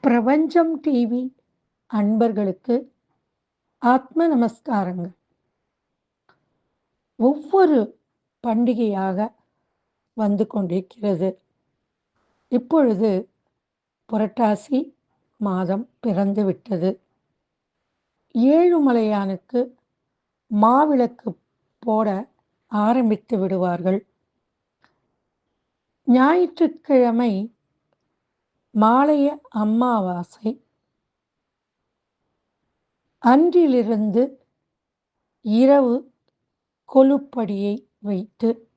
பிரபஞ்சம் டிவி அன்பர்களுக்கு ஆத்ம நமஸ்காரங்கள். ஒவ்வொரு பண்டிகையாக வந்து கொண்டிருக்கிறது. இப்பொழுது புரட்டாசி மாதம் பிறந்துவிட்டது. ஏழுமலையானுக்கு மாவிளக்கு போட ஆரம்பித்து விடுவார்கள். ஞாயிற்றுக்கிழமை மாலைய அம்மாவாசை. அன்றிலிருந்து இரவு கொலுப்படியை வைத்து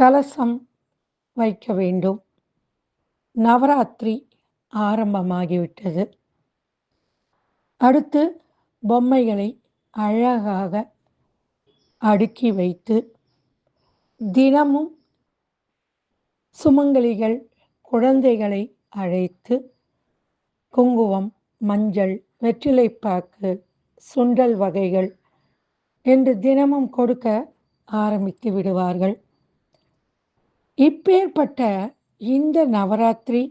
கலசம் வைக்க வேண்டும். நவராத்திரி ஆரம்பமாகிவிட்டது. அடுத்து பொம்மைகளை அழகாக அடுக்கி வைத்து தினமும் சுமங்கலிகள் குழந்தைகளை அழைத்து குங்குமம் மஞ்சள் வெற்றிலைப்பாக்கு சுண்டல் வகைகள் என்று தினமும் கொடுக்க ஆரம்பித்து விடுவார்கள். இப்பேற்பட்ட இந்த நவராத்திரி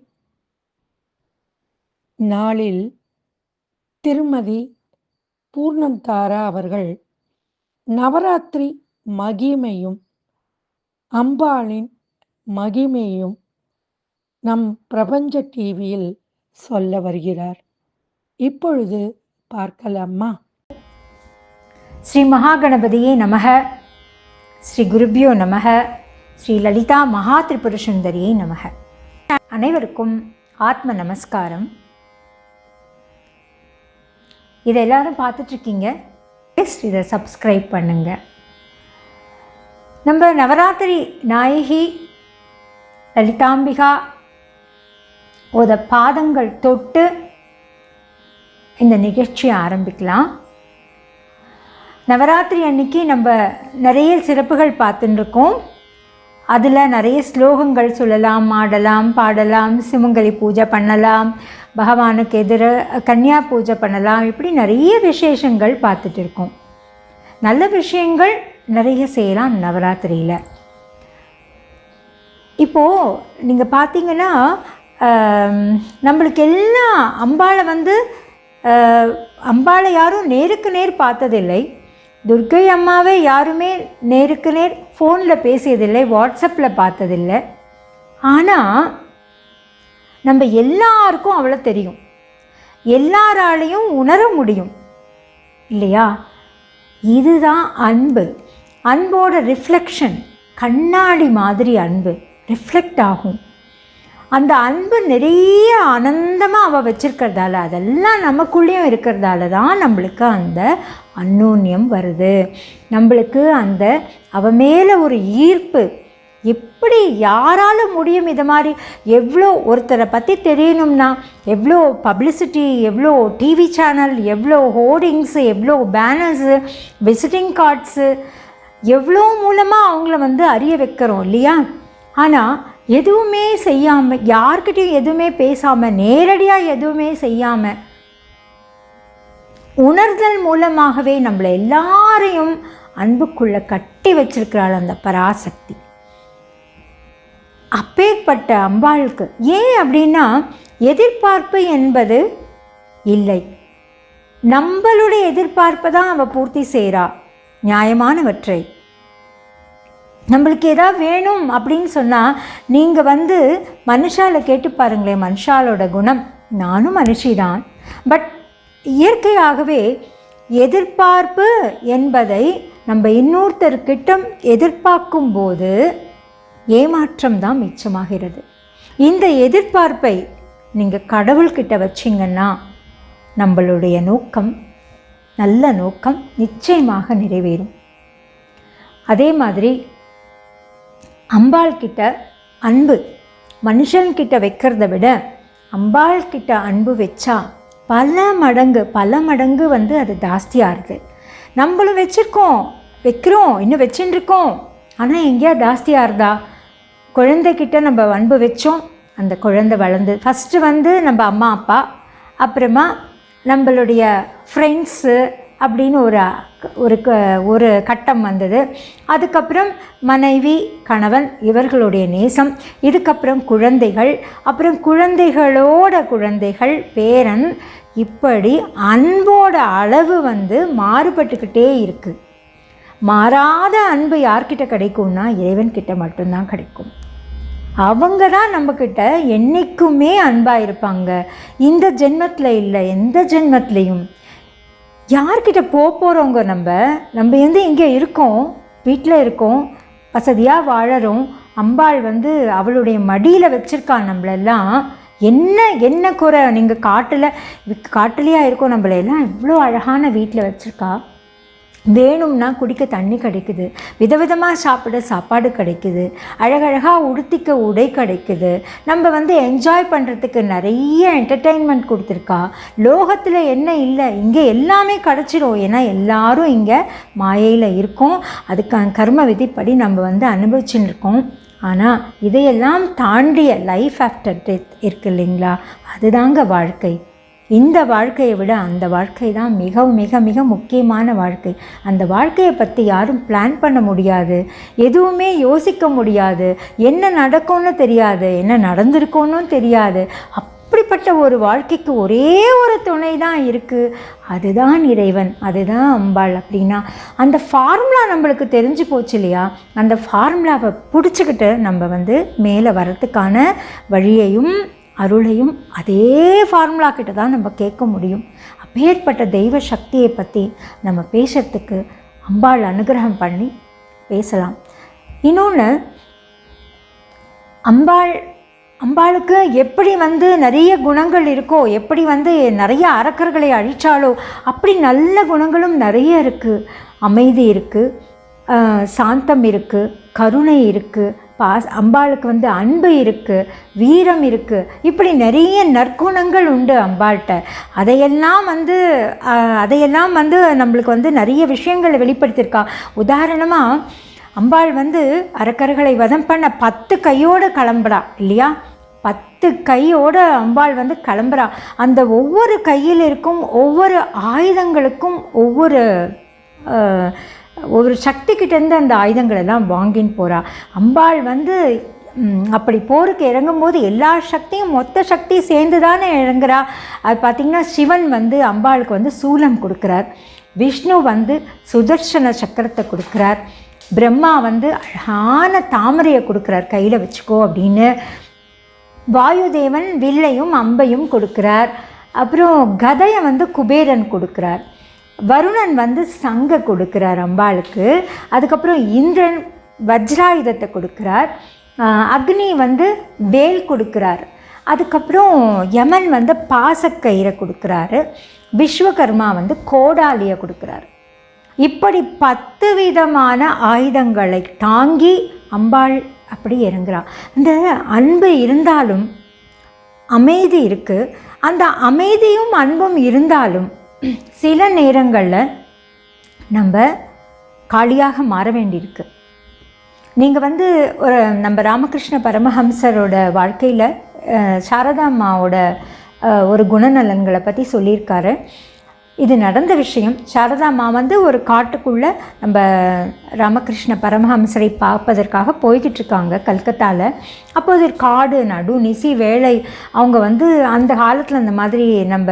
நாளில் திருமதி பூர்ணம் தாரா அவர்கள் நவராத்திரி மகிமையும் அம்பாளின் மகிமையும் நம் பிரபஞ்ச டிவியில் சொல்ல வருகிறார். இப்பொழுது பார்க்கலாமா? ஸ்ரீ மகாகணபதியே நமக ஸ்ரீ குருபியோ நமக ஸ்ரீ லலிதா மகா திரிபுர சுந்தரியை நமக. அனைவருக்கும் ஆத்ம நமஸ்காரம். இதை எல்லாரும் பார்த்துட்ருக்கீங்க. ப்ளீஸ் இதை சப்ஸ்கிரைப் பண்ணுங்கள் நம்ம நவராத்திரி நாயகி லலிதாம்பிகா ஓத பாதங்கள் தொட்டு இந்த நிகழ்ச்சியை ஆரம்பிக்கலாம். நவராத்திரி அன்னைக்கு நம்ம நிறைய சிறப்புகள் பார்த்துட்டுருக்கோம் இருக்கோம் அதில் நிறைய ஸ்லோகங்கள் சொல்லலாம் ஆடலாம் பாடலாம் சிமுங்கலி பூஜை பண்ணலாம் பகவானுக்கு எதிர கன்னியா பூஜை பண்ணலாம். இப்படி நிறைய விசேஷங்கள் பார்த்துட்டு இருக்கோம். நல்ல விஷயங்கள் நிறைய செய்யலாம் நவராத்திரியில். இப்போது நீங்கள் பார்த்தீங்கன்னா நம்மளுக்கு எல்லாம் அம்பாளை வந்து அம்பாளை யாரும் நேருக்கு நேர் பார்த்ததில்லை. துர்க்கை அம்மாவை யாருமே நேருக்கு நேர் ஃபோனில் பேசியதில்லை வாட்ஸ்அப்பில் பார்த்ததில்லை. ஆனால் நம்ம எல்லாருக்கும் அவளை தெரியும். எல்லாராலையும் உணர முடியும். இல்லையா? இதுதான் அன்பு. அன்போட ரிஃப்ளெக்ஷன் கண்ணாடி மாதிரி அன்பு. ரிஃப்ளெக்ட் ஆகும். அந்த அன்பு நிறைய ஆனந்தமாக அவள் வச்சுருக்கிறதால அதெல்லாம் நமக்குள்ளேயும் இருக்கிறதால தான் நம்மளுக்கு அந்த அந்யோன்யம் வருது. நம்மளுக்கு அந்த அவ மேலே ஒரு ஈர்ப்பு. எப்படி யாரால முடியும் இது மாதிரி? எவ்வளோ ஒருத்தரை பற்றி தெரியணும்னா எவ்வளோ பப்ளிசிட்டி எவ்வளோ டிவி சேனல் எவ்வளோ ஹோர்டிங்ஸு எவ்வளோ பேனர்ஸு விசிட்டிங் கார்ட்ஸு எவ்வளோ மூலமாக அவங்கள வந்து அறிய வைக்கிறோம் இல்லையா? ஆனால் எதுவுமே செய்யாமல் யார்கிட்டையும் எதுவுமே பேசாமல் நேரடியாக எதுவுமே செய்யாமல் உணர்தல் மூலமாகவே நம்மளை எல்லாரையும் அன்புக்குள்ளே கட்டி வச்சிருக்கிறாள் அந்த பராசக்தி. அப்பேற்பட்ட அம்பாளுக்கு ஏன் அப்படின்னா எதிர்பார்ப்பு என்பது இல்லை. நம்மளுடைய எதிர்பார்ப்பை தான் அவள் பூர்த்தி செய்கிறா நியாயமானவற்றை. நம்மளுக்கு ஏதாவது வேணும் அப்படின்னு சொன்னால் நீங்கள் வந்து மனுஷால கேட்டு பாருங்களேன் மனுஷாலோட குணம். நானும் மனுஷிதான். பட் இயற்கையாகவே எதிர்பார்ப்பு என்பதை நம்ம இன்னொருத்தர்கிட்ட எதிர்பார்க்கும் போது ஏமாற்றம் தான் மிச்சமாகிறது. இந்த எதிர்பார்ப்பை நீங்கள் கடவுள்கிட்ட வச்சிங்கன்னா நம்மளுடைய நோக்கம் நல்ல நோக்கம் நிச்சயமாக நிறைவேறும். அதே மாதிரி அம்பாள்கிட்ட அன்பு மனுஷன்கிட்ட வைக்கிறத விட அம்பாள்கிட்ட அன்பு வச்சா பல மடங்கு பல மடங்கு வந்து அது ஜாஸ்தியாகுது நம்மளும் வச்சுருக்கோம். வைக்கிறோம். இன்னும் வச்சுட்டுருக்கோம் ஆனால் எங்கேயா ஜாஸ்தியாக இருந்தா குழந்தைக்கிட்ட நம்ம அன்பு வச்சோம். அந்த குழந்தை வளர்ந்து ஃபஸ்ட்டு வந்து நம்ம அம்மா அப்பா அப்புறமா நம்மளுடைய ஃப்ரெண்ட்ஸு அப்படின்னு ஒரு ஒரு க- ஒரு கட்டம் வந்தது. அதுக்கப்புறம் மனைவி கணவன் இவர்களுடைய நேசம். இதுக்கப்புறம் குழந்தைகள் அப்புறம் குழந்தைகளோட குழந்தைகள் பேரன் இப்படி அன்போட அளவு வந்து மாறுபட்டுக்கிட்டே இருக்குது மாறாத அன்பு யார்கிட்ட கிடைக்கும்னா இறைவன்கிட்ட மட்டும்தான் கிடைக்கும். அவங்க தான் நம்மக்கிட்ட என்றைக்குமே அன்பாக இருப்பாங்க. இந்த ஜென்மத்தில் இல்லை எந்த ஜென்மத்திலையும். யார்கிட்ட போக போகிறவங்க நம்ம? நம்ம வந்து இங்கே இருக்கோம் வீட்டில் இருக்கோம் வசதியாக வாழறோம். அம்பாள் வந்து அவளுடைய மடியில் வச்சுருக்கான் நம்மளெல்லாம். என்ன என்ன குறை? நீங்கள் காட்டில் காட்டுலையாக இருக்கோம். நம்மளையெல்லாம் இவ்வளோ அழகான வீட்டில் வச்சுருக்கா. வேணும்னா குடிக்க தண்ணி கிடைக்குது. விதவிதமாக சாப்பிட சாப்பாடு கிடைக்குது. அழகழகாக உடுத்திக்க உடை கிடைக்குது. நம்ம வந்து என்ஜாய் பண்ணுறதுக்கு நிறைய என்டர்டெயின்மெண்ட் கொடுத்துருக்கா. லோகத்தில் என்ன இல்லை? இங்கே எல்லாமே கிடச்சிரும். ஏன்னா எல்லாரும் இங்கே மாயையில் இருக்கோம். அதுக்கான கர்ம விதிப்படி நம்ம வந்து அனுபவிச்சுன்னு இருக்கோம். ஆனால் இதையெல்லாம் தாண்டிய லைஃப் ஆஃப்டர் டெத் இருக்கு இல்லைங்களா? அதுதாங்க வாழ்க்கை. இந்த வாழ்க்கையை விட அந்த வாழ்க்கை தான் மிக மிக மிக முக்கியமான வாழ்க்கை. அந்த வாழ்க்கையை பற்றி யாரும் பிளான் பண்ண முடியாது. எதுவுமே யோசிக்க முடியாது. என்ன நடக்கும்னு தெரியாது. என்ன நடந்திருக்கோன்னு தெரியாது. அப் அப்படிப்பட்ட ஒரு வாழ்க்கைக்கு ஒரே ஒரு துணை தான் இருக்குது அதுதான் இறைவன் அதுதான் அம்பாள் அப்படின்னா அந்த ஃபார்முலா நம்மளுக்கு தெரிஞ்சு போச்சு இல்லையா? அந்த ஃபார்முலாவை பிடிச்சிக்கிட்டு நம்ம வந்து மேலே வரத்துக்கான வழியையும் அருளையும் அதே ஃபார்முலா கிட்ட தான் நம்ம கேட்க முடியும். அப்பேற்பட்ட தெய்வ சக்தியை பற்றி நம்ம பேசுகிறதுக்கு அம்பாள் அனுகிரகம் பண்ணி பேசலாம். இன்னொன்று அம்பாள் அம்பாளுக்கு எப்படி வந்து நிறைய குணங்கள் இருக்கோ எப்படி வந்து நிறைய அரக்கர்களை அழிச்சாலோ அப்படி நல்ல குணங்களும் நிறைய இருக்குது அமைதி இருக்குது சாந்தம் இருக்குது கருணை இருக்குது பாஸ் அம்பாளுக்கு வந்து அன்பு இருக்குது வீரம் இருக்குது இப்படி நிறைய நற்குணங்கள் உண்டு அம்பாள்கிட்ட. அதையெல்லாம் வந்து அதையெல்லாம் வந்து நம்மளுக்கு வந்து நிறைய விஷயங்களை வெளிப்படுத்தியிருக்கா. உதாரணமாக அம்பாள் வந்து அரக்கர்களை வதம் பண்ண பத்து கையோடு கிளம்புறா இல்லையா? பத்து கையோட அம்பாள் வந்து கிளம்புறா. அந்த ஒவ்வொரு கையில் இருக்கும் ஒவ்வொரு ஆயுதங்களுக்கும் ஒவ்வொரு ஒரு சக்திக்கிட்டேருந்து அந்த ஆயுதங்கள் எல்லாம் வாங்கின்னு போகிறா அம்பாள் வந்து அப்படி போருக்கு இறங்கும்போது எல்லா சக்தியும் மொத்த சக்தி சேர்ந்து தானே இறங்குறா. அது பார்த்திங்கன்னா சிவன் வந்து அம்பாளுக்கு வந்து சூலம் கொடுக்குறார். விஷ்ணு வந்து சுதர்சன சக்கரத்தை கொடுக்குறார். பிரம்மா வந்து அழகான தாமரையை கொடுக்குறார். கையில் வச்சுக்கோ அப்படின்னு. வாயுதேவன் வில்லையும் அம்பையும் கொடுக்குறார். அப்புறம் கதையை வந்து குபேரன் கொடுக்குறார். வருணன் வந்து சங்க கொடுக்குறார் அம்பாளுக்கு. அதுக்கப்புறம் இந்திரன் வஜ்ராயுதத்தை கொடுக்குறார். அக்னி வந்து வேல் கொடுக்குறார். அதுக்கப்புறம் யமன் வந்து பாசக்கயிறை கொடுக்குறாரு. விஸ்வகர்மா வந்து கோடாலியை கொடுக்குறாரு. இப்படி பத்து விதமான ஆயுதங்களை தாங்கி அம்பாள் அப்படி இறங்குறான். இந்த அன்பு இருந்தாலும் அமைதி இருக்குது அந்த அமைதியும் அன்பும் இருந்தாலும் சில நேரங்களில் நம்ம காலியாக மாற வேண்டியிருக்கு. நீங்கள் வந்து ஒரு நம்ம ராமகிருஷ்ண பரமஹம்சரோட வாழ்க்கையில் சாரதா அம்மாவோட ஒரு குணநலன்களை பற்றி சொல்லியிருக்காரு. இது நடந்த விஷயம். சாரதாம்மா வந்து ஒரு காட்டுக்குள்ளே நம்ம ராமகிருஷ்ண பரமஹம்சரை பார்ப்பதற்காக போய்கிட்டு இருக்காங்க கல்கத்தாவில் அப்போது ஒரு காடு நடு நிசி வேலை. அவங்க வந்து அந்த காலத்தில் அந்த மாதிரி நம்ம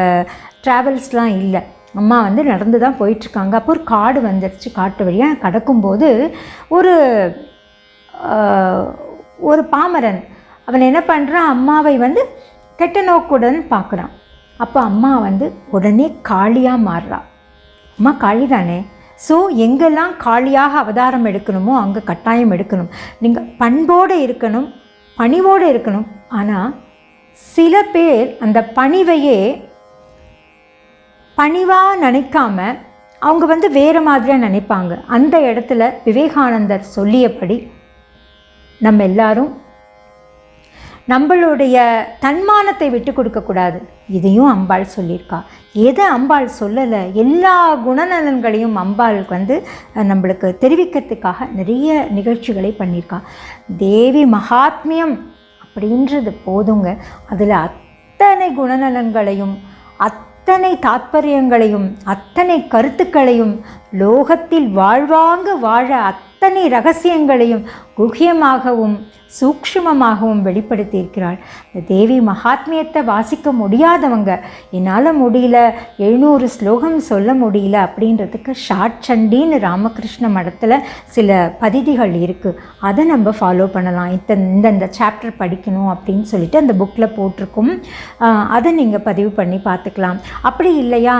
ட்ராவல்ஸ்லாம் இல்லை. அம்மா வந்து நடந்து தான் போயிட்டுருக்காங்க. அப்போ ஒரு காடு வந்துருச்சு காட்டு வழியாக கடக்கும்போது ஒரு ஒரு பாமரன். அவன் என்ன பண்ணுறான் அம்மாவை வந்து கெட்ட நோக்குடன் பார்க்குறான். அப்போ அம்மா வந்து உடனே காளியாக மாறுறா. அம்மா காளி தானே ஸோ எங்கெல்லாம் காளியாக அவதாரம் எடுக்கணுமோ அங்கே கட்டாயம் எடுக்கணும். நீங்கள் பண்போடு இருக்கணும் பணிவோடு இருக்கணும். ஆனால் சில பேர் அந்த பணிவையே பணிவாக நினைக்காம அவங்க வந்து வேறு மாதிரியாக நினைப்பாங்க. அந்த இடத்துல விவேகானந்தர் சொல்லியபடி நம்ம எல்லாரும் நம்மளுடைய தன்மானத்தை விட்டு கொடுக்கக்கூடாது இதையும் அம்பாள் சொல்லியிருக்கா. எதை அம்பாள் சொல்லலை எல்லா குணநலன்களையும் அம்பாளுக்கு வந்து நம்மளுக்கு தெரிவிக்கிறதுக்காக நிறைய நிகழ்ச்சிகளை பண்ணியிருக்கா. தேவி மகாத்மியம் அப்படின்றது போதுங்க. அதில் அத்தனை குணநலன்களையும் அத்தனை அத்தனை தாத்பரியங்களையும் அத்தனை கருத்துக்களையும் லோகத்தில் வாழ்வாங்க வாழ அத்தனை ரகசியங்களையும் குஹ்யமாகவும் சூக்ஷ்மமாகவும் வெளிப்படுத்தியிருக்கிறாள். இந்த தேவி மகாத்மியத்தை வாசிக்க முடியாதவங்க என்னால் முடியல எழுநூறு ஸ்லோகம் சொல்ல முடியல அப்படின்றதுக்கு ஷார்ட் சண்டின்னு ராமகிருஷ்ண மடத்தில் சில பதிதிகள் இருக்குது அதை நம்ம ஃபாலோ பண்ணலாம். இத்த இந்தந்த சாப்டர் படிக்கணும் அப்படின்னு சொல்லிட்டு அந்த புக்கில் போட்டிருக்கும். அதை நீங்கள் பதிவு பண்ணி பார்த்துக்கலாம். அப்படி இல்லையா?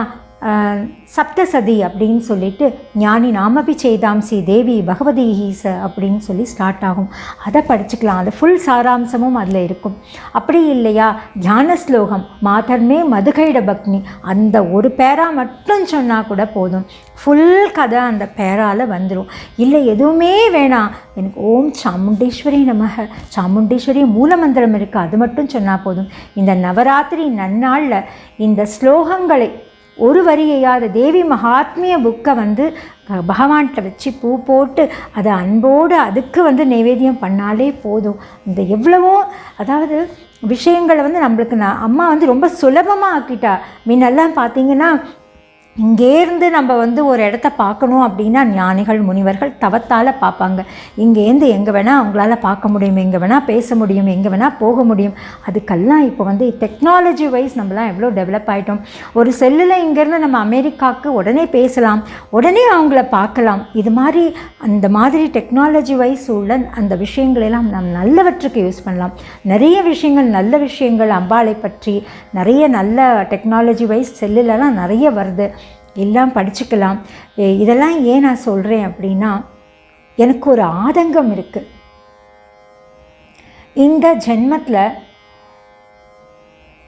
சப்தசதி அப்படின்னு சொல்லிட்டு ஞானி நாமபி சேதாம்சி தேவி பகவதி ஹீச அப்படின்னு சொல்லி ஸ்டார்ட் ஆகும். அதை படிச்சுக்கலாம். அது ஃபுல் சாராம்சமும் அதில் இருக்கும். அப்படி இல்லையா? தியான ஸ்லோகம் மாதர்மே மதுகைட பக்னி அந்த ஒரு பேரா மட்டும் சொன்னால் கூட போதும். ஃபுல் கதை அந்த பேரால் வந்துடும் இல்லை எதுவுமே வேணாம். எனக்கு ஓம் சாமுண்டேஸ்வரி நமக. சாமுண்டேஸ்வரி மூலமந்திரம் இருக்குது அது மட்டும் சொன்னால் போதும். இந்த நவராத்திரி நன்னாளில் இந்த ஸ்லோகங்களை ஒரு வரியையாவது தேவி மகாத்மிய புக்கை வந்து பகவான்கிட்ட வச்சு பூ போட்டு அதை அன்போடு அதுக்கு வந்து நைவேத்தியம் பண்ணாலே போதும். இந்த எவ்வளவோ அதாவது விஷயங்களை வந்து நம்மளுக்கு நான் அம்மா வந்து ரொம்ப சுலபமாக ஆக்கிட்டா முன்னெல்லாம் பார்த்தீங்கன்னா இங்கேருந்து நம்ம வந்து ஒரு இடத்த பார்க்கணும் அப்படின்னா ஞானிகள் முனிவர்கள் தவத்தால் பார்ப்பாங்க. இங்கேருந்து எங்கே வேணால் அவங்களால பார்க்க முடியும் எங்கே வேணால் பேச முடியும் எங்கே வேணால் போக முடியும். அதுக்கெல்லாம் இப்போ வந்து டெக்னாலஜி வைஸ் நம்மலாம் எவ்வளோ டெவலப் ஆகிட்டோம் ஒரு செல்லில் இங்கேருந்து நம்ம அமெரிக்காவுக்கு உடனே பேசலாம் உடனே அவங்கள பார்க்கலாம். இது மாதிரி அந்த மாதிரி டெக்னாலஜி வைஸ் உள்ள அந்த விஷயங்களெல்லாம் நாம் நல்லவற்றுக்கு யூஸ் பண்ணலாம். நிறைய விஷயங்கள் நல்ல விஷயங்கள் அம்பாளை பற்றி நிறைய நல்ல டெக்னாலஜி வைஸ் செல்லுலலாம் நிறைய வருது. எல்லாம் படிச்சுக்கலாம். இதெல்லாம் ஏன் நான் சொல்கிறேன் அப்படின்னா எனக்கு ஒரு ஆதங்கம் இருக்குது இந்த ஜென்மத்தில்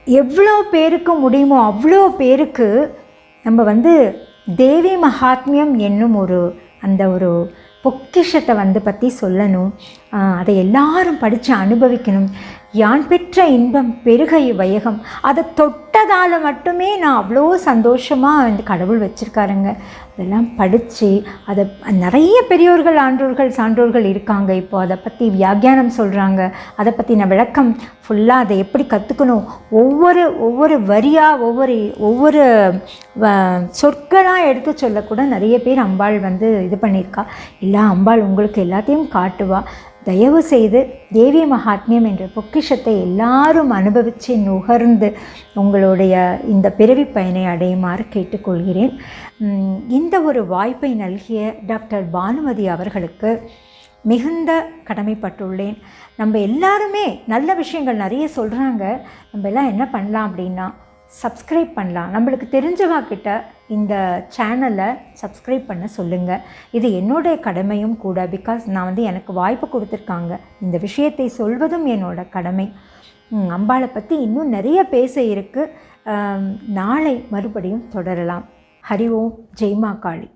எவ்வளோ பேருக்கு முடியுமோ அவ்வளோ பேருக்கு நம்ம வந்து தேவி மகாத்மியம் என்னும் ஒரு அந்த ஒரு பொக்கிஷத்தை வந்து பற்றி சொல்லணும். ஆஹ் அதை எல்லாரும் படித்து அனுபவிக்கணும். யான் பெற்ற இன்பம் பெருகை வையகம். அதை தொட்டதால் மட்டுமே நான் அவ்வளோ சந்தோஷமாக இந்த கடவுள் வச்சுருக்காருங்க. அதெல்லாம் படித்து அதை நிறைய பெரியோர்கள் ஆன்றோர்கள் சான்றோர்கள் இருக்காங்க. இப்போ அதை பற்றி வியாக்கியானம் சொல்கிறாங்க அதை பற்றின விளக்கம் ஃபுல்லாக அதை எப்படி கற்றுக்கணும் ஒவ்வொரு ஒவ்வொரு வரியாக ஒவ்வொரு ஒவ்வொரு வ- சொற்களாக எடுத்து சொல்லக்கூட நிறைய பேர் அம்பாள் வந்து இது பண்ணியிருக்கா. இல்லை அம்பாள் உங்களுக்கு எல்லாத்தையும் காட்டுவா. தயவு செய்து தேவி மகாத்மியம் என்ற பொக்கிஷத்தை எல்லாரும் அனுபவித்து நுகர்ந்து உங்களுடைய இந்த பிறவி பயனை அடையுமாறு கேட்டுக்கொள்கிறேன். இந்த ஒரு வாய்ப்பை நல்கிய டாக்டர் பானுமதி அவர்களுக்கு மிகுந்த கடமைப்பட்டுள்ளேன். நம்ம எல்லாருமே நல்ல விஷயங்கள் நிறைய சொல்கிறாங்க நம்ம எல்லாம் என்ன பண்ணலாம் அப்படின்னா சப்ஸ்கிரைப் பண்ணலாம். நம்மளுக்கு தெரிஞ்சவா கிட்ட இந்த சேனலை சப்ஸ்கிரைப் பண்ண சொல்லுங்கள் இது என்னுடைய கடமையும் கூட பிகாஸ் நான் வந்து எனக்கு வாய்ப்பு கொடுத்துருக்காங்க. இந்த விஷயத்தை சொல்வதும் என்னோட கடமை. அம்பாளை பற்றி இன்னும் நிறைய பேச இருக்குது நாளை மறுபடியும் தொடரலாம். ஹரி ஓம் ஜெய்மா காளி.